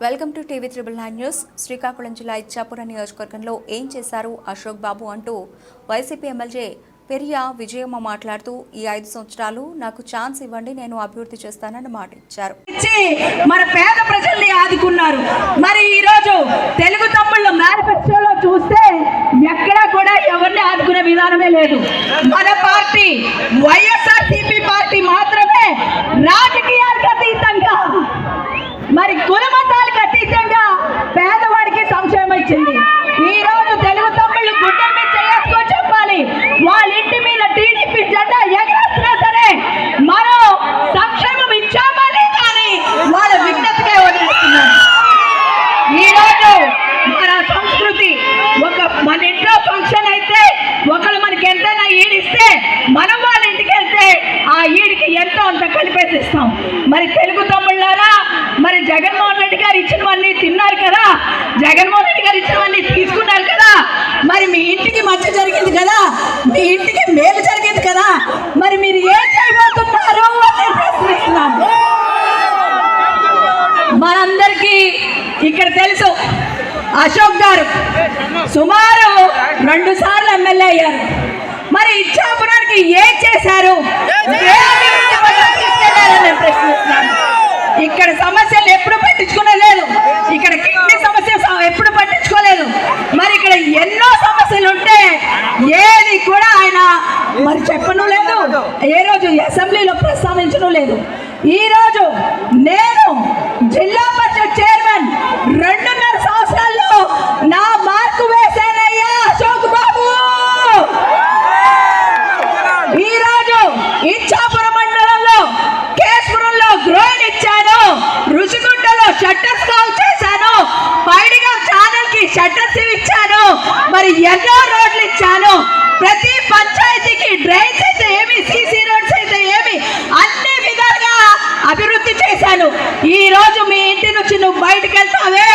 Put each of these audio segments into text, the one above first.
Welcome to TV triple nine news. Srikakulam జిల్లా ఇచ్చాపురం నియోజకవర్గంలో ఏం చేశారు అశోక్ బాబు అంటూ వైసీపీ ఎమ్మెల్యే పెరియా విజయమ్మ మాట్లాడుతూ ఈ ఐదు సంవత్సరాలు నాకు ఛాన్స్ ఇవ్వండి నేను అభివృద్ధి చేస్తానని మాట ఇచ్చారు. మన పేద ప్రజల్ని ఆదుకున్నారు మరి ఈ రోజు తెలుగు తమ్ముళ్ళు మేనిఫెస్టోలో చూస్తే ఎక్కడా కూడా ఎవరిని ఆదుకునే విధానమే లేదు మన పార్టీ వైఎస్ఆర్ పార్టీ మాత్రమే రాజకీయాలకు అతీతంగా మరి అతీతంగా పేదవాడికి సంక్షేమం ఇచ్చింది ఈ రోజు తెలుగు తమ్ముళ్ళు గుడ్డ మీద చేసుకొని చెప్పాలి. వాళ్ళ ఇంటి మీద టీడీపీ జెండా ఎగరేస్తున్నా సరే మనం సంక్షేమం ఇచ్చామా లేదా అని వాళ్ళ విజ్ఞతకే వదిలేస్తున్నారు ఈ రోజు మన సంస్కృతి ఒక మన ఇంట్లో ఫంక్షన్ అయితే ఒకరు మనకి ఎంతైనా ఈడిస్తే మనం వాళ్ళ ఇంటికి వెళ్తే ఆ ఈడికి ఎంతో అంత కలిపేసిస్తాం మరి తెలుగు తమ్ముళ్ళారా మరి జగన్మోహన్ రెడ్డి గారు ఇచ్చినవన్నీ తిన్నారు కదా జగన్మోహన్ రెడ్డి గారు ఇచ్చినవన్నీ తీసుకున్నారు కదా మరి మీ ఇంటికి మంచి జరిగింది కదా మీ ఇంటికి మేలు జరిగింది కదా మరి మీరు ఏం చేయబోతున్నారు అని నేను ప్రశ్నిస్తున్నాను. మనందరికీ ఇక్కడ తెలుసు అశోక్ గారు సుమారు రెండు సార్లు ఎమ్మెల్యే అయ్యారు. మరి ఇచ్చాపురానికి ఏం చేశారు. ఇక్కడ సమస్యలు ఎప్పుడు పట్టించుకోలేదు ఇక్కడ కిడ్నీ సమస్య స- ఎప్పుడు పట్టించుకోలేదు మరి ఇక్కడ ఎన్నో సమస్యలు ఉంటే ఏది కూడా ఆయన మరి చెప్పను లేదు ఏ రోజు అసెంబ్లీలో ప్రస్తావించడం లేదు ఈ రోజు నేను జిల్లా పరిషత్ చైర్మన్ రెండున్నర సంవత్సరాల్లో నా మార్కు వేశానయ్యా అశోక్ బాబు ఈ రోజు ఇచ్చాపురం మండలంలో కేశపురంలో గ్రోయిన్ ఇచ్చాను రుషిగుంటలో షట్టర్స్ కాల్ చేశాను పైడిగా ఛానల్కి షట్టర్స్ ఇచ్చాను. మరి ఎన్నో రోడ్లు ఇచ్చాను ప్రతి పంచాయతీకి డ్రైన్స్ అయితే ఏమి సీసీ రోడ్స్ అయితే ఏమి అన్ని విధాలుగా అభివృద్ధి చేశాను ఈ రోజు మీ ఇంటి నుంచి నువ్వు బయటకు వెళ్తావే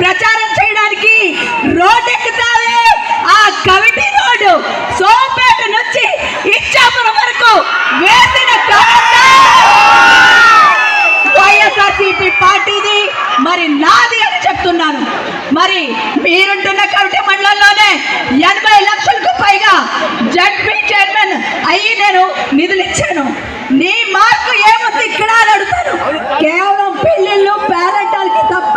ప్రచారం చేయడానికి రోడ్ ఎక్కుతావే ఆ కమిటీ రోడ్డు సోంపేట నుంచి ఇచ్చాపురం వరకు వేసిన వైఎస్ఆర్సీపీ పార్టీది మరి నాది అని చెప్తున్నాను మరి మీరుంటున్న కమిటీ మండలంలోనే ఎనభై లక్షలకు పైగా జడ్పీ చైర్మన్ అయ్యి నేను నిధులు ఇచ్చాను నీ మార్కు ఏముంది ఇక్కడ అని అడుగుతాను కేవలం పెళ్ళిళ్ళు పేరెంటాలకి తప్ప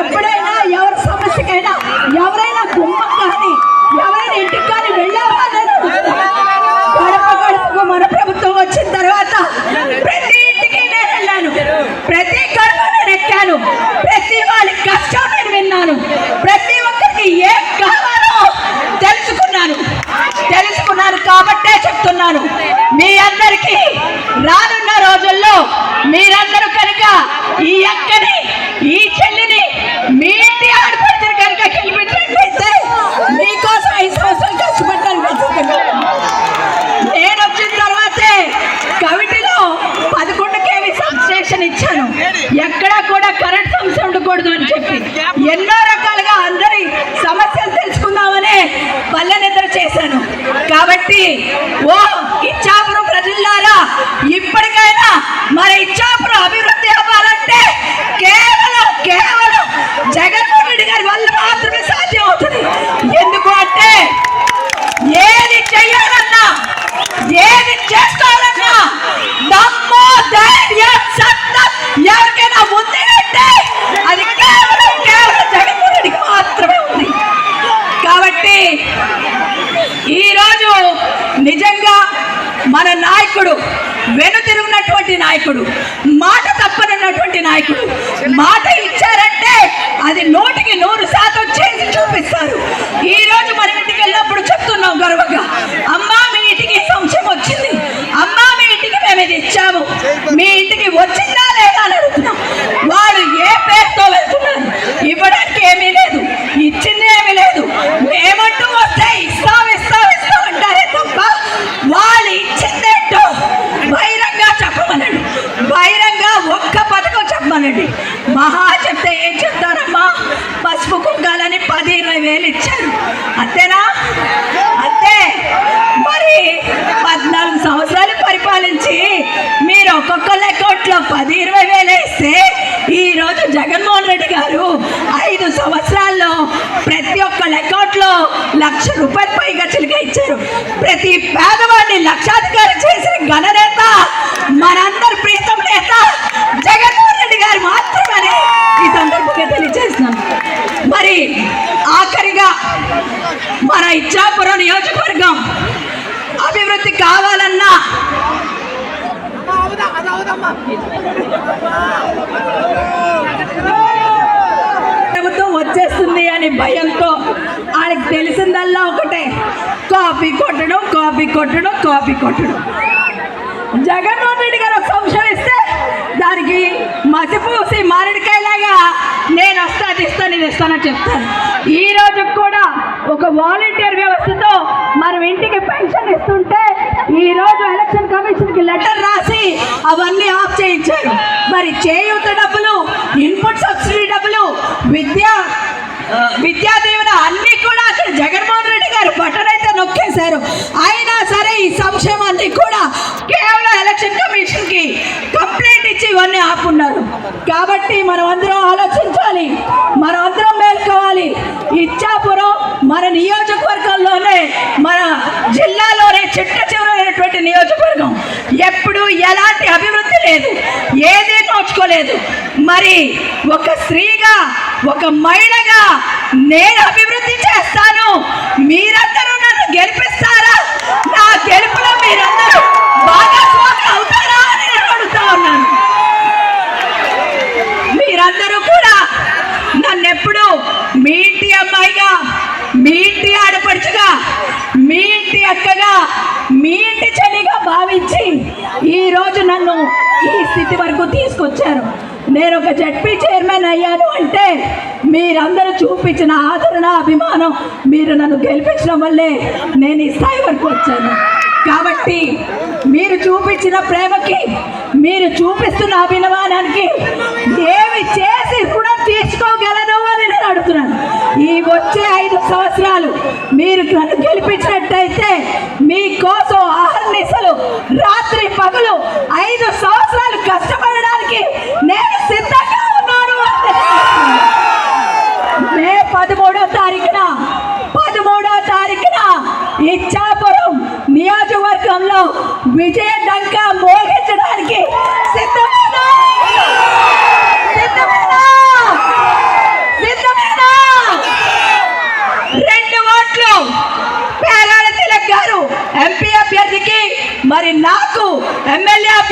ఎప్పుడైనా ఎవరి సమస్యకైనా ఎవరైనా గుమ్మం కానీ ఎవరైనా ఇంటికి కానీ వెళ్ళావా అని అడుగుతాను. గడప గడపకు మన ప్రభుత్వం వచ్చిన తర్వాత ప్రతి ఇంటికి నేను వెళ్ళాను ప్రతి గడప నేను ఎక్కాను ప్రతి వాళ్ళ కష్టం తెలుసుకున్నాను. ప్రతి ఒక్కరికి ఏం కావాలో తెలుసుకున్నాను. తెలుసుకున్నాను కాబట్టే చెప్తున్నాను. మీ అందరికీ రానున్న రోజుల్లో మీరందరూ కనుక ఈ అక్కని ఈ చెల్లిని మీ ఇంటి ఆడపడితే కనుక గెలిపించినట్లయితే మీకోసం ఐదు సంవత్సరాలు కష్టపడ్డాను ఖచ్చితంగా నేను వచ్చిన తర్వాతే కవిటిలో పదకొండు కేవీ సబ్స్టేషన్ ఇచ్చాను ఎక్కడా కూడా కరెంట్ సమస్య ఉండకూడదు అని చెప్పి. ఎన్నో రకాలుగా అందరి సమస్యలు తెలుసుకుందామనే పల్లె నిద్ర చేశాను. కాబట్టి ఓ ఇచ్చాపురం ప్రజలారా ఇప్పటికైనా మరి ఇచ్చాపురం అభివృద్ధి అవ్వాలంటే కేవలం కేవలం జగన్మోహన్ రెడ్డి గారి వల్ల మాత్రమే సాధ్యం అవుతుంది ఎందుకు అంటే ఏది చెయ్యాలన్నా ఏది చేసుకోవాలన్నా దమ్ము ధైర్యం సత్తా ఎవరికైనా ఉంది అంటే అది కేవలం కేవలం జగన్మోహన్ రెడ్డికి మాత్రమే ఉంది కాబట్టి ఈరోజు నిజంగా మన నాయకుడు వెనుతిరుగునటువంటి నాయకుడు. మాట తప్పనున్నటువంటి నాయకుడు. మాట ఇచ్చారంటే అది నోటికి నూరు శాతం చేసి చూపిస్తారు ఈ రోజు మన ఇంటికి వెళ్ళినప్పుడు చెప్తున్నాం గర్వంగా అమ్మా మీ ఇంటికి సంశయం వచ్చింది అమ్మా మీ ఇంటికి మేము ఇది ఇచ్చాము మీ ఇంటికి వచ్చిందా లేదా అని అడుగుతున్నాం వాడు ఏ పేరుతో వెళ్తున్నారు ఇవ్వడానికి ఏమీ లేదు ఇచ్చింది ఏమీ లేదు మేమంటూ వస్తే ఇస్తాం ఇస్తాం ఇస్తాం అంటారే తప్ప వాళ్ళు ఇచ్చిందేంటో బహిరంగ చెప్పమనండి బహిరంగ ఒక్క పథకం చెప్పమనండి. మహా చెప్తే ఏం చెప్తారమ్మా? పసుపు కుంకాలని పది ఇరవై వేలు ఇచ్చారు. అంతేనా? అంతే. మరి పద్నాలుగు సంవత్సరాలు పరిపాలించి మీరు ఒక్కొక్కళ్ళ అకౌంట్లో పది ఇరవై వేలు వేస్తే ఈరోజు జగన్మోహన్ రెడ్డి గారు ఐదు సంవత్సరాల్లో ప్రతి ఒక్కళ్ళ అకౌంట్లో లక్ష రూపాయలు పైగా చిలుక ఇచ్చారు ప్రతి పేదవాడిని లక్షాధికారి చేసిన ఘననేత మనందరి ప్రీతం నేత జగన్మోహన్ రెడ్డి గారు మాత్రమని ఈ సందర్భంగా తెలియజేస్తున్నాను మరి ఆఖరిగా మన ఇచ్చాపురం నియోజకవర్గం అభివృద్ధి కావాలన్నా ప్రభుత్వం వచ్చేస్తుంది అని భయంతో వాళ్ళకి తెలిసిందల్లా ఒకటే. కాఫీ కొట్టడం కాఫీ కొట్టడం కాఫీ కొట్టడం. జగన్మోహన్ రెడ్డి గారు ఒక సంశయం ఇస్తే దానికి మసిపూసి మామిడికాయలాగా నేను వస్తా అది ఇస్తాను ఇది ఇస్తానని చెప్తాను ఈ రోజు కూడా ఒక వాలంటీర్ వ్యవస్థతో మనం ఇంటికి పెన్షన్ ఇస్తుంటే ఈ రోజు ఎలక్షన్ కమిషన్కి లెటర్ రాసి అవన్నీ ఆఫ్ చేయించారు. మరి చేయూత డబ్బులు ఇన్పుట్ సబ్సిడీ డబ్బులు విద్యా విద్యా దీవెన అన్ని కూడా అక్కడ జగన్మోహన్ రెడ్డి గారు బటన్ అయితే నొక్కేశారు. అయినా సరే ఈ సంక్షేమాన్ని కూడా కేవలం ఎలక్షన్ కమిషన్కి కంప్లైంట్ ఇచ్చి ఇవన్నీ ఆపున్నారు. కాబట్టి మనం అందరం ఆలోచించాలి. మనం అందరం మేల్కోవాలి. ఇచ్చాపురం మన నియోజకవర్గంలోనే మన జిల్లాలోనే చిట్ట చివరైనటువంటి నియోజకవర్గం ఎప్పుడు ఎలాంటి అభివృద్ధి లేదు ఏదీ నోచుకోలేదు. మరి ఒక స్త్రీగా ఒక మహిళగా నేను అభివృద్ధి చేస్తాను మీరందరూ నన్ను గెలిపి నా గెలుపులో మీరందరూ భాగస్వామి అవుతారా అని నేను అడుగుతా ఉన్నాను మీరందరూ కూడా నన్ను ఎప్పుడు మీ ఇంటి అమ్మాయిగా మీ ఇంటి ఆడపడుచుగా మీ ఇంటి అక్కగా మీ ఇంటి చెల్లిగా భావించి ఈ రోజు నన్ను ఈ స్థితి వరకు తీసుకొచ్చారు. నేను ఒక జడ్పీ చైర్మన్ అయ్యాను అంటే మీరందరూ చూపించిన ఆదరణ అభిమానం మీరు నన్ను గెలిపించడం వల్లే నేను ఈ స్థాయి వరకు వచ్చాను. కాబట్టి మీరు చూపించిన ప్రేమకి మీరు చూపిస్తున్న అభిమానానికి ఏమి చేసి కూడా తీర్చుకోగలను అని నేను అడుగుతున్నాను. ఈ వచ్చే ఐదు సంవత్సరాలు మీరు నన్ను గెలిపించినట్టయితే మీకోసం ఆహర్నిశలు రాత్రి పగలు ఐదు